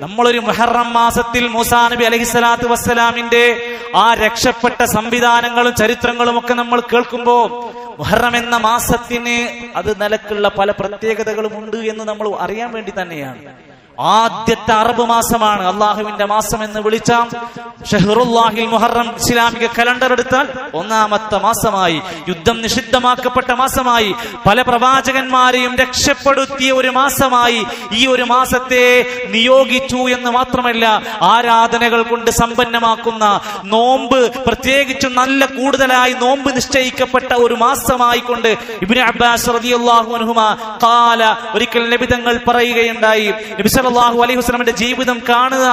നമ്മളൊരു മുഹറം മാസത്തിൽ മൂസാ നബി അലഹിസ്ലാത്തു വസ്സലാമിന്റെ ആ രക്ഷപ്പെട്ട സംവിധാനങ്ങളും ചരിത്രങ്ങളും ഒക്കെ നമ്മൾ കേൾക്കുമ്പോൾ മുഹറം എന്ന മാസത്തിന് അത് നിലക്കുള്ള പല പ്രത്യേകതകളും ഉണ്ട് എന്ന് നമ്മൾ അറിയാൻ വേണ്ടി തന്നെയാണ്. ആദ്യത്തെ അറബ് മാസമാണ്. അള്ളാഹുവിന്റെ മാസം എന്ന് വിളിച്ച. ഷെഹറുല്ലാഹിൽ മുഹറം ഇസ്ലാമിക കലണ്ടർ എടുത്താൽ ഒന്നാമത്തെ മാസമായി. യുദ്ധം നിഷിദ്ധമാക്കപ്പെട്ട മാസമായി. പല പ്രവാചകന്മാരെയും രക്ഷപ്പെടുത്തിയ ഒരു മാസമായി. ഈ ഒരു മാസത്തെ നിയോഗിച്ചു എന്ന് മാത്രമല്ല ആരാധനകൾ കൊണ്ട് സമ്പന്നമാക്കുന്ന നോമ്പ് പ്രത്യേകിച്ചും നല്ല കൂടുതലായി നോമ്പ് നിശ്ചയിക്കപ്പെട്ട ഒരു മാസമായി കൊണ്ട് ഇബ്നു അബ്ബാസ് റളിയല്ലാഹു കാല ഒരിക്കൽ നബിതങ്ങൾ പറയുകയുണ്ടായി. നബി സല്ലല്ലാഹു അലൈഹി വസ്ലമിന്റെ ജീവിതം കാണുക.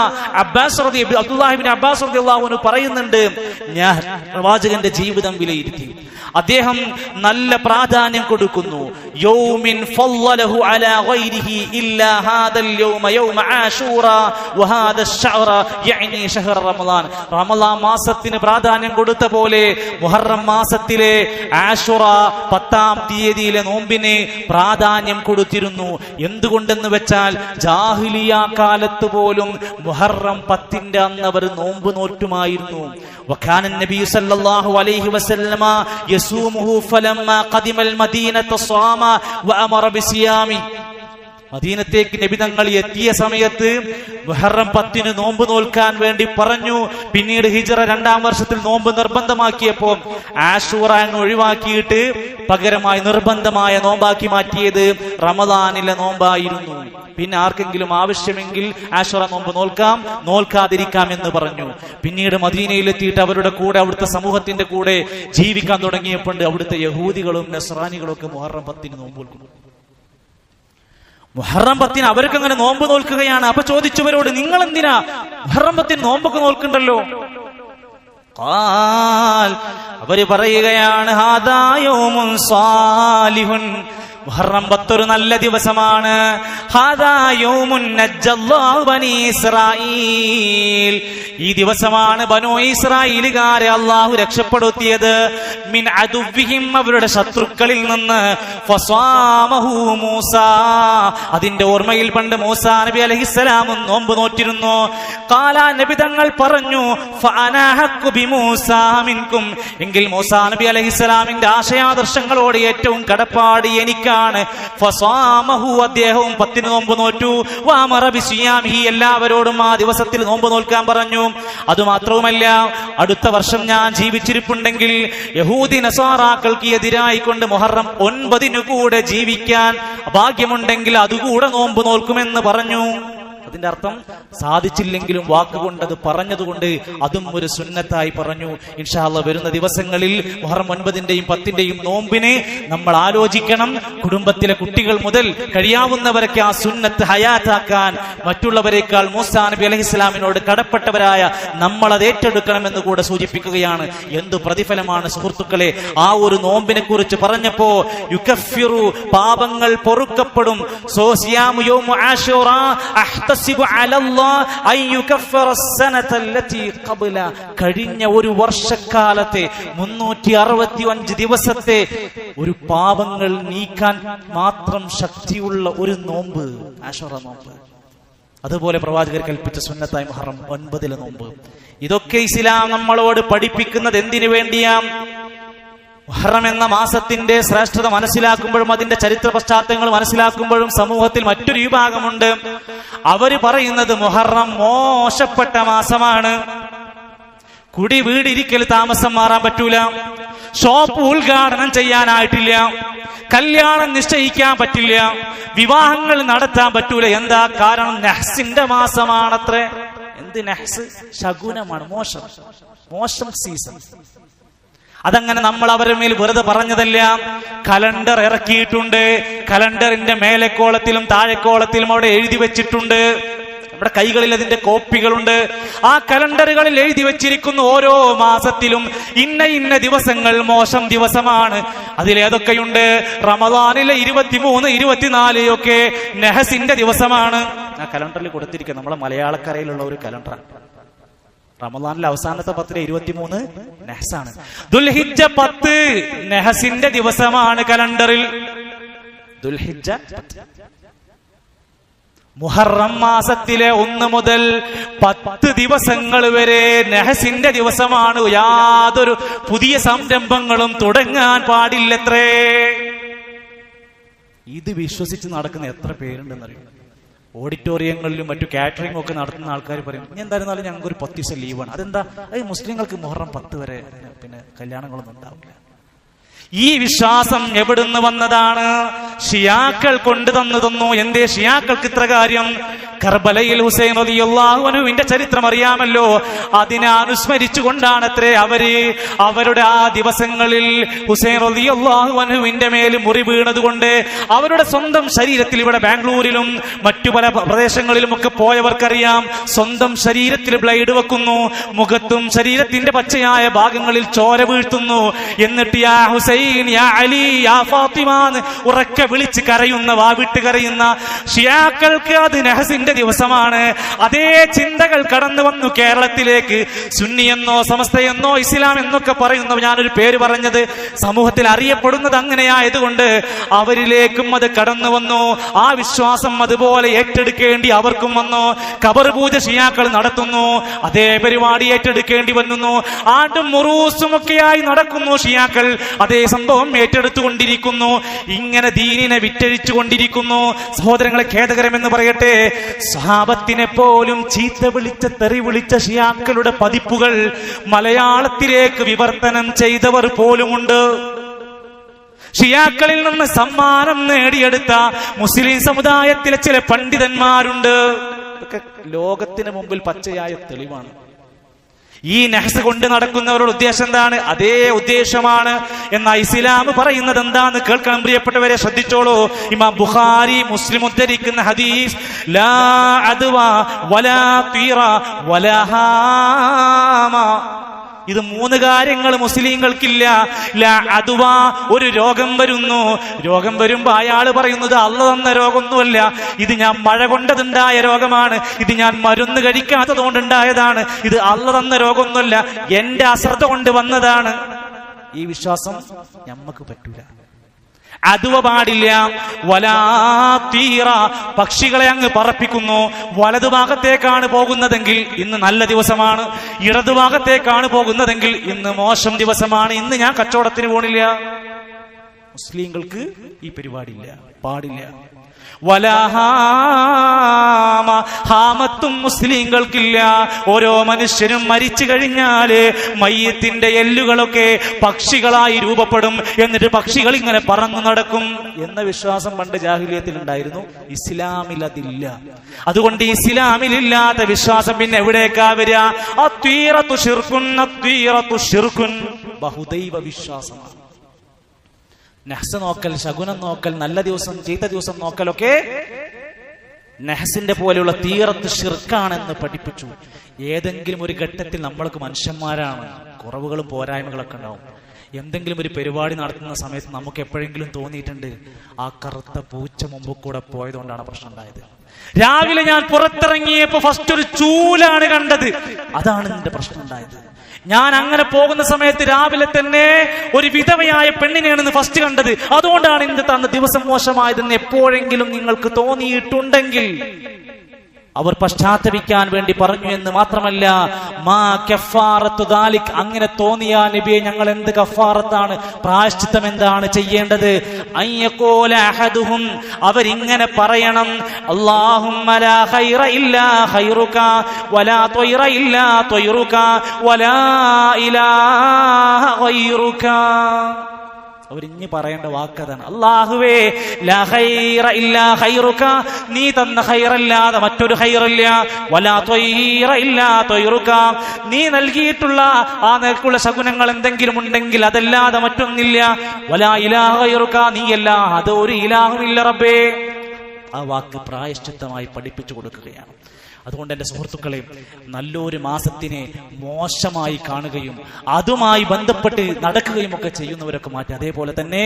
അബ്ബാസ് അബ്ദുല്ലാഹിബിൻ അബ്ബാസ് പറയുന്നുണ്ട് ഞാൻ പ്രവാചകന്റെ ജീവിതം വിലയിരുത്തി. അദ്ദേഹം നല്ല പ്രാധാന്യം കൊടുക്കുന്നു. യൗമിൻ ഫളലഹു അലാ ഗൈരിഹി ഇല്ലാ ഹാദൽ യൗമ യൗമ ആശൂറ വഹാദ الشهر يعني شهر റമളാൻ റമളാൻ മാസത്തിന് പ്രാധാന്യം കൊടുത്ത പോലെ മുഹറം മാസത്തിലെ ആഷുറ പത്താം തീയതിയിലെ നോമ്പിന് പ്രാധാന്യം കൊടുത്തിരുന്നു എന്തുകൊണ്ടെന്ന് വെച്ചാൽ ജാഹിലിയ കാലത്ത് പോലും മുഹറം പത്തിന്റെ അന്ന് അവർ നോമ്പ് നോറ്റുമായിരുന്നു وكان النبي صلى الله عليه وسلم يصومه فلما قدم المدينة صام وأمر بصيام മദീനത്തേക്ക് നബിതങ്ങൾ എത്തിയ സമയത്ത് മുഹറം പത്തിന് നോമ്പ് നോൽക്കാൻ വേണ്ടി പറഞ്ഞു. പിന്നീട് ഹിജറ രണ്ടാം വർഷത്തിൽ നോമ്പ് നിർബന്ധമാക്കിയപ്പോൾ ആഷൂറ അങ്ങ് ഒഴിവാക്കിയിട്ട് പകരമായി നിർബന്ധമായ നോമ്പാക്കി മാറ്റിയത് റമദാനിലെ നോമ്പായിരുന്നു. പിന്നെ ആർക്കെങ്കിലും ആവശ്യമെങ്കിൽ ആഷുറ നോമ്പ് നോൽക്കാം നോൽക്കാതിരിക്കാം എന്ന് പറഞ്ഞു. പിന്നീട് മദീനയിലെത്തിയിട്ട് അവരുടെ കൂടെ അവിടുത്തെ സമൂഹത്തിന്റെ കൂടെ ജീവിക്കാൻ തുടങ്ങിയപ്പോൾ അവിടുത്തെ യഹൂദികളും നസ്രാനികളും ഒക്കെ മുഹറം പത്തിന് നോമ്പ് മുഹറം പത്തിന് അവർക്ക് അങ്ങനെ നോമ്പ് നോൽക്കുകയാണ്. അപ്പൊ ചോദിച്ചവരോട് നിങ്ങൾ എന്തിനാ മുഹറം പത്തിന് നോമ്പൊക്കെ നോൽക്കണ്ടല്ലോ? അവർ പറയുകയാണ് ഹാദായോമും സാലിഹുൻ മുഹറം പത്തൊരു നല്ല ദിവസമാണ്. ഈ ദിവസമാണ് ബനോ ഇസ്രായേലുകാരെ അള്ളാഹു രക്ഷപ്പെടുത്തിയത്. മിൻ അതുവിഹിം അവരുടെ ശത്രുക്കളിൽ നിന്ന്. മൂസ. അതിന്റെ ഓർമ്മയിൽ പണ്ട് മൂസ നബി അലഹിസ്സലാമും നോമ്പ് നോറ്റിരുന്നു. കാലാ നബി തങ്ങൾ പറഞ്ഞു എങ്കിൽ മൂസ നബി അലഹിസ്സലാമിന്റെ ആശയാദർശങ്ങളോട് ഏറ്റവും കടപ്പാട് എനിക്കാണ് ഫസ്വാമഹു അദ്ദേഹവും പത്തിന് നോമ്പ് നോറ്റു. വാമറബിസിയാമിഹി എല്ലാവരോടും ആ ദിവസത്തിൽ നോമ്പ് നോൽക്കാൻ പറഞ്ഞു. അതുമാത്രവുമല്ല അടുത്ത വർഷം ഞാൻ ജീവിച്ചിരിപ്പുണ്ടെങ്കിൽ യഹൂദി നസാറാക്കൾക്ക് എതിരായിക്കൊണ്ട് മുഹറം ഒൻപതിനു കൂടെ ജീവിക്കാൻ ഭാഗ്യമുണ്ടെങ്കിൽ അതുകൂടെ നോമ്പ് നോൽക്കുമെന്ന് പറഞ്ഞു. അതിന്റെ അർത്ഥം സാധിച്ചില്ലെങ്കിലും വാക്കുകൊണ്ട് അത് പറഞ്ഞതുകൊണ്ട് അതും ഒരു സുന്നത്തായി പറഞ്ഞു. ഇൻഷാല്ല വരുന്ന ദിവസങ്ങളിൽ മുഹറം ഒൻപതിന്റെയും പത്തിന്റെയും നോമ്പിനെ നമ്മൾ ആലോചിക്കണം. കുടുംബത്തിലെ കുട്ടികൾ മുതൽ കഴിയാവുന്നവരൊക്കെ ആ സുന്നത്ത് ഹയാത്താക്കാൻ മറ്റുള്ളവരെക്കാൾ മൂസാ നബി അലഹി ഇസ്ലാമിനോട് കടപ്പെട്ടവരായ നമ്മൾ അത് ഏറ്റെടുക്കണമെന്ന് കൂടെ സൂചിപ്പിക്കുകയാണ്. എന്തു പ്രതിഫലമാണ് സുഹൃത്തുക്കളെ? ആ ഒരു നോമ്പിനെ കുറിച്ച് പറഞ്ഞപ്പോ യുക്കഫിറു പാപങ്ങൾ പൊറുക്കപ്പെടും. സോസിയാമു അഹ്തസിബു അലല്ലാ അൻ യുകഫിറ അസ്സനത അല്ലതി കഴിഞ്ഞ ഒരു വർഷക്കാലത്തെ 365 ദിവസത്തെ ഒരു പാപങ്ങൾ നീക്കാൻ മാത്രം ശക്തിയുള്ള ഒരു നോമ്പ് ആശുറ നോമ്പ്. അതുപോലെ പ്രവാചകർ കൽപ്പിച്ച സുന്നത്തായി മുഹറം ഒൻപതിലെ നോമ്പ്. ഇതൊക്കെ ഇസ്ലാം നമ്മളോട് പഠിപ്പിക്കുന്നത് എന്തിനു വേണ്ടിയാ? മുഹറം എന്ന മാസത്തിന്റെ ശ്രേഷ്ഠത മനസ്സിലാക്കുമ്പോഴും അതിന്റെ ചരിത്ര പശ്ചാത്തലങ്ങൾ മനസ്സിലാക്കുമ്പോഴും സമൂഹത്തിൽ മറ്റൊരു വിഭാഗമുണ്ട്. അവർ പറയുന്നത് മുഹറം മോശപ്പെട്ട മാസമാണ്. കുടി വീടിരിക്കൽ താമസം മാറാൻ പറ്റൂല. ഷോപ്പ് ഉദ്ഘാടനം ചെയ്യാനായിട്ടില്ല. കല്യാണം നിശ്ചയിക്കാൻ പറ്റില്ല. വിവാഹങ്ങൾ നടത്താൻ പറ്റൂല. എന്താ കാരണം? നെഹ്സിന്റെ മാസമാണത്രേ. എന്ത് നെഹ്സ്? ശകുനമാണ്. മോശം. മോശം സീസൺ അതങ്ങനെ നമ്മൾ അവരുടെ മേൽ വെറുതെ പറഞ്ഞതല്ല കലണ്ടർ ഇറക്കിയിട്ടുണ്ട്. കലണ്ടറിന്റെ മേലെക്കോളത്തിലും താഴെക്കോളത്തിലും അവിടെ എഴുതി വെച്ചിട്ടുണ്ട്. നമ്മുടെ കൈകളിൽ അതിന്റെ കോപ്പികളുണ്ട്. ആ കലണ്ടറുകളിൽ എഴുതി വെച്ചിരിക്കുന്ന ഓരോ മാസത്തിലും ഇന്ന ഇന്ന ദിവസങ്ങൾ മോശം ദിവസമാണ്. അതിലേതൊക്കെയുണ്ട് റമദാനിലെ ഇരുപത്തിമൂന്ന് ഇരുപത്തിനാല് ഒക്കെ നെഹസിന്റെ ദിവസമാണ്. ആ കലണ്ടറിൽ കൊടുത്തിരിക്കുന്നത് നമ്മളെ മലയാളക്കരയിലുള്ള ഒരു കലണ്ടറാണ്. റമദാനിലെ അവസാനത്തെ പത്തിലെ ഇരുപത്തിമൂന്ന് നെഹസാണ്. ദുൽഹിജ പത്ത് നെഹസിന്റെ ദിവസമാണ് കലണ്ടറിൽ. ദുൽഹിജ. മുഹറം മാസത്തിലെ ഒന്ന് മുതൽ പത്ത് ദിവസങ്ങൾ വരെ നെഹസിന്റെ ദിവസമാണ്. യാതൊരു പുതിയ സംരംഭങ്ങളും തുടങ്ങാൻ പാടില്ലത്രേ. ഇത് വിശ്വസിച്ച് നടക്കുന്ന എത്ര പേരുണ്ടെന്നറിയും? ഓഡിറ്റോറിയങ്ങളിലും മറ്റു കാറ്ററിംഗ് ഒക്കെ നടത്തുന്ന ആൾക്കാർ പറയും ഇനി എന്തായിരുന്നാലും ഞങ്ങൾക്ക് ഒരു പത്ത് ദിവസം ലീവാണ്. അതെന്താ? അത് മുസ്ലിങ്ങൾക്ക് മുഹറം പത്ത് വരെ പിന്നെ കല്യാണങ്ങളൊന്നും ഉണ്ടാവില്ല. ഈ വിശ്വാസം എവിടുന്ന് വന്നതാണ്? ഷിയാക്കൾ കൊണ്ടു തന്നു തന്നു എന്തേ ഷിയാക്കൾക്ക് ഇത്ര കാര്യം? കർബലയിൽ ഹുസൈൻ അലിയുള്ളാഹുവിന്റെ ചരിത്രം അറിയാമല്ലോ. അതിനെ അനുസ്മരിച്ചുകൊണ്ടാണ് അത്രേ അവർ അവരുടെ ആ ദിവസങ്ങളിൽ ഹുസൈൻ അലിയുള്ളാഹുവിന്റെ മേൽ മുറി വീണത് കൊണ്ട് അവരുടെ സ്വന്തം ശരീരത്തിൽ ഇവിടെ ബാംഗ്ലൂരിലും മറ്റു പല പ്രദേശങ്ങളിലും ഒക്കെ പോയവർക്കറിയാം. സ്വന്തം ശരീരത്തിൽ ബ്ലൈഡ് വെക്കുന്നു. മുഖത്തും ശരീരത്തിന്റെ പച്ചയായ ഭാഗങ്ങളിൽ ചോര വീഴ്ത്തുന്നു. എന്നിട്ട് ആ ഹുസൈൻ യാ അലി യാ ഉറക്കെ വിളിച്ച് കരയുന്ന വാവിട്ട് കരയുന്ന ഷിയാക്കൾക്ക് അത് നെഹസിന്റെ ദിവസമാണ്. അതേ ചിന്തകൾ കടന്നു വന്നു കേരളത്തിലേക്ക്. സുന്നി എന്നോ സമസ്തയെന്നോ ഇസ്ലാം എന്നൊക്കെ പറയുന്ന ഞാനൊരു പേര് പറഞ്ഞത് സമൂഹത്തിൽ അറിയപ്പെടുന്നത് അങ്ങനെയായതുകൊണ്ട് അവരിലേക്കും അത് കടന്നു വന്നു. ആ വിശ്വാസം അതുപോലെ ഏറ്റെടുക്കേണ്ടി അവർക്കും വന്നു. കബർ പൂജ ഷിയാക്കൾ നടത്തുന്നു. അതേ പരിപാടി ഏറ്റെടുക്കേണ്ടി വന്നു. ആണ്ടും മുറൂസും ഒക്കെയായി നടക്കുന്നു ഷിയാക്കൾ. അതേ സംഭവം ഏറ്റെടുത്തുകൊണ്ടിരിക്കുന്നു. ഇങ്ങനെ ദീനിനെ വിറ്റഴിച്ചു കൊണ്ടിരിക്കുന്നു സഹോദരങ്ങളെ ഖേദകരമെന്ന് പറയട്ടെ. സഹാബത്തിനെ പോലും ചീത്ത വിളിച്ച തെറി വിളിച്ച ഷിയാക്കളുടെ പതിപ്പുകൾ മലയാളത്തിലേക്ക് വിവർത്തനം ചെയ്തവർ പോലുമുണ്ട്. ഷിയാക്കളിൽ നിന്ന് സമ്മാനം നേടിയെടുത്ത മുസ്ലിം സമുദായത്തിലെ ചില പണ്ഡിതന്മാരുണ്ട്. ലോകത്തിന് മുമ്പിൽ പച്ചയായ തെളിവാണ്. ഈ നെഹസ് കൊണ്ട് നടക്കുന്നവരുടെ ഉദ്ദേശം എന്താണ്? അതേ ഉദ്ദേശമാണ്. എന്ന ഇസ്ലാം പറയുന്നത് എന്താന്ന് കേൾക്കണം പ്രിയപ്പെട്ടവരെ ശ്രദ്ധിച്ചോളൂ. ഇമാം ബുഖാരി മുസ്ലിം ഉദ്ധരിക്കുന്ന ഹദീസ് ലാ അദ്വ വലാ തീറ വലാ ഹാമ. ഇത് മൂന്ന് കാര്യങ്ങൾ മുസ്ലിങ്ങൾക്കില്ല. അഥവ ഒരു രോഗം വരുന്നു. രോഗം വരുമ്പോ അയാൾ പറയുന്നത് അള്ള തന്ന രോഗമൊന്നുമല്ല. ഇത് ഞാൻ മഴ കൊണ്ടതുണ്ടായ രോഗമാണ്. ഇത് ഞാൻ മരുന്ന് കഴിക്കാത്തത് കൊണ്ടുണ്ടായതാണ് ഇത് അള്ള തന്ന രോഗമൊന്നുമല്ല. എന്റെ അശ്രദ്ധ കൊണ്ട് വന്നതാണ്. ഈ വിശ്വാസം നമ്മക്ക് പറ്റൂല. അതുവ പാടില്ല. വലാ തീറ. പക്ഷികളെ അങ്ങ് പറപ്പിക്കുന്നു. വലതുഭാഗത്തേക്കാണ് പോകുന്നതെങ്കിൽ ഇന്ന് നല്ല ദിവസമാണ്. ഇടതുഭാഗത്തേക്കാണ് പോകുന്നതെങ്കിൽ ഇന്ന് മോശം ദിവസമാണ്. ഇന്ന് ഞാൻ കച്ചവടത്തിന് പോണില്ല. മുസ്ലിങ്ങൾക്ക് ഈ പരിപാടിയില്ല. പാടില്ല. വലാഹാമ ഹാമത്തും മുസ്ലിങ്ങൾക്കില്ല. ഓരോ മനുഷ്യനും മരിച്ചു കഴിഞ്ഞാൽ മയ്യത്തിന്റെ എല്ലുകളൊക്കെ പക്ഷികളായി രൂപപ്പെടും. എന്നിട്ട് പക്ഷികൾ ഇങ്ങനെ പറന്നു നടക്കും എന്ന വിശ്വാസം പണ്ട് ജാഹിലിയത്തിൽ ഉണ്ടായിരുന്നു. ഇസ്ലാമിൽ അതില്ല അതുകൊണ്ട് ഇസ്ലാമിലില്ലാത്ത വിശ്വാസം പിന്നെ എവിടേക്കാ വരിക? ബഹുദൈവ വിശ്വാസമാണ്. നെഹ്സ് നോക്കൽ ശകുനം നോക്കൽ നല്ല ദിവസം ചീത്ത ദിവസം നോക്കലൊക്കെ നെഹസിന്റെ പോലെയുള്ള തീറത്ത് ഷിർക്കാണെന്ന് പഠിപ്പിച്ചു. ഏതെങ്കിലും ഒരു ഘട്ടത്തിൽ നമ്മൾക്ക് മനുഷ്യന്മാരാണ് കുറവുകളും പോരായ്മകളൊക്കെ ഉണ്ടാവും. എന്തെങ്കിലും ഒരു പരിപാടി നടത്തുന്ന സമയത്ത് നമുക്ക് എപ്പോഴെങ്കിലും തോന്നിയിട്ടുണ്ട് ആ കറുത്ത പൂച്ച മുമ്പ് കൂടെ പോയതുകൊണ്ടാണ് പ്രശ്നം ഉണ്ടായത്. രാവിലെ ഞാൻ പുറത്തിറങ്ങിയപ്പോ ഫസ്റ്റ് ഒരു ചൂലാണ് കണ്ടത്. അതാണ് നിന്റെ പ്രശ്നം ഉണ്ടായത്. ഞാൻ അങ്ങനെ പോകുന്ന സമയത്ത് രാവിലെ തന്നെ ഒരു വിധവയായ പെണ്ണിനെയാണ് ഫസ്റ്റ് കണ്ടത്. അതുകൊണ്ടാണ് ഇന്നത്തെ അന്ന് ദിവസം മോശമായതെന്ന് എപ്പോഴെങ്കിലും നിങ്ങൾക്ക് തോന്നിയിട്ടുണ്ടെങ്കിൽ അവർ പശ്ചാത്തപിക്കാൻ വേണ്ടി പറഞ്ഞു എന്ന് മാത്രമല്ല മാ കഫാറത്തു ദാലിക് അങ്ങനെ തോന്നിയാ നബിയെ ഞങ്ങൾ എന്ത് കഫാറത്താണ് പ്രായശ്ചിത്തം എന്താണ് ചെയ്യേണ്ടത്? അയ്യക്കോല അഹദുഹും. അവരിങ്ങനെ പറയണം അള്ളാഹും ഇല്ലാ അവരിഞ്ഞ് പറയേണ്ട വാക്കതാണ്. അള്ളാഹുവേ നീ തന്ന ഹൈറല്ലാതെ മറ്റൊരു ഹൈറല്ല നീ നൽകിയിട്ടുള്ള ആ നിനക്കുള്ള ശകുനങ്ങൾ എന്തെങ്കിലും ഉണ്ടെങ്കിൽ അതല്ലാതെ മറ്റൊന്നില്ല. വലാ ഇലാഹ ഖൈറുക. നീയല്ല അത് ഒരു ഇലാഹുമില്ല റബ്ബേ. ആ വാക്ക് പ്രായശ്ചിത്തമായി പഠിപ്പിച്ചു കൊടുക്കുകയാണ്. അതുകൊണ്ട് എന്റെ സുഹൃത്തുക്കളെ നല്ലൊരു മാസത്തിനെ മോശമായി കാണുകയും അതുമായി ബന്ധപ്പെട്ട് നടക്കുകയും ഒക്കെ ചെയ്യുന്നവരൊക്കെ മാറ്റി. അതേപോലെ തന്നെ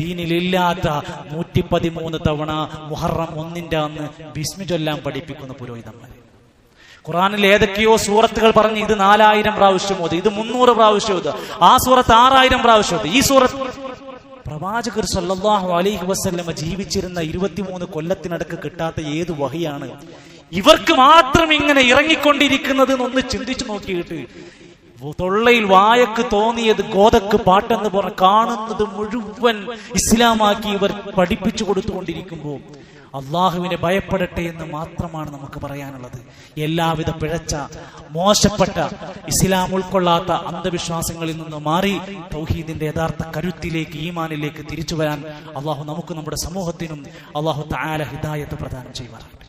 ദീനിലില്ലാത്ത നൂറ്റി പതിമൂന്ന് തവണ മുഹറം ഒന്നിന്റെ അന്ന് ബിസ്മി ചൊല്ലാൻ പഠിപ്പിക്കുന്ന പുരോഹിതന്മാർ. ഖുറാനിൽ ഏതൊക്കെയോ സൂറത്തുകൾ പറഞ്ഞ് ഇത് നാലായിരം പ്രാവശ്യം ഓത് ഇത് മുന്നൂറ് പ്രാവശ്യം ഓത് ആ സൂറത്ത് ആറായിരം പ്രാവശ്യം ഓത്. ഈ സൂറത്ത് പ്രവാചകർ സല്ലാഹു അലൈഹി വസ്ല്ലമ ജീവിച്ചിരുന്ന ഇരുപത്തിമൂന്ന് കൊല്ലത്തിനടക്ക് കിട്ടാത്ത ഏത് വഹിയാണ് ഇവർക്ക് മാത്രം ഇങ്ങനെ ഇറങ്ങിക്കൊണ്ടിരിക്കുന്നത് എന്നൊന്ന് ചിന്തിച്ചു നോക്കിയിട്ട് തൊള്ളയിൽ വായക്ക് തോന്നിയത് ഗോതക്ക് പാട്ടെന്ന് പറഞ്ഞ കാണുന്നത് മുഴുവൻ ഇസ്ലാമാക്കി ഇവർ പഠിപ്പിച്ചു കൊടുത്തുകൊണ്ടിരിക്കുമ്പോൾ അള്ളാഹുവിനെ ഭയപ്പെടട്ടെ എന്ന് മാത്രമാണ് നമുക്ക് പറയാനുള്ളത്. എല്ലാവിധ പിഴച്ച മോശപ്പെട്ട ഇസ്ലാം ഉൾക്കൊള്ളാത്ത അന്ധവിശ്വാസങ്ങളിൽ നിന്ന് മാറി തൗഹീദിന്റെ യഥാർത്ഥ കരുത്തിലേക്ക് ഈമാനിലേക്ക് തിരിച്ചു വരാൻ അള്ളാഹു നമുക്ക് നമ്മുടെ സമൂഹത്തിനും അള്ളാഹു താല ഹിദായത്ത് പ്രദാനം ചെയ്യുവാനാണ്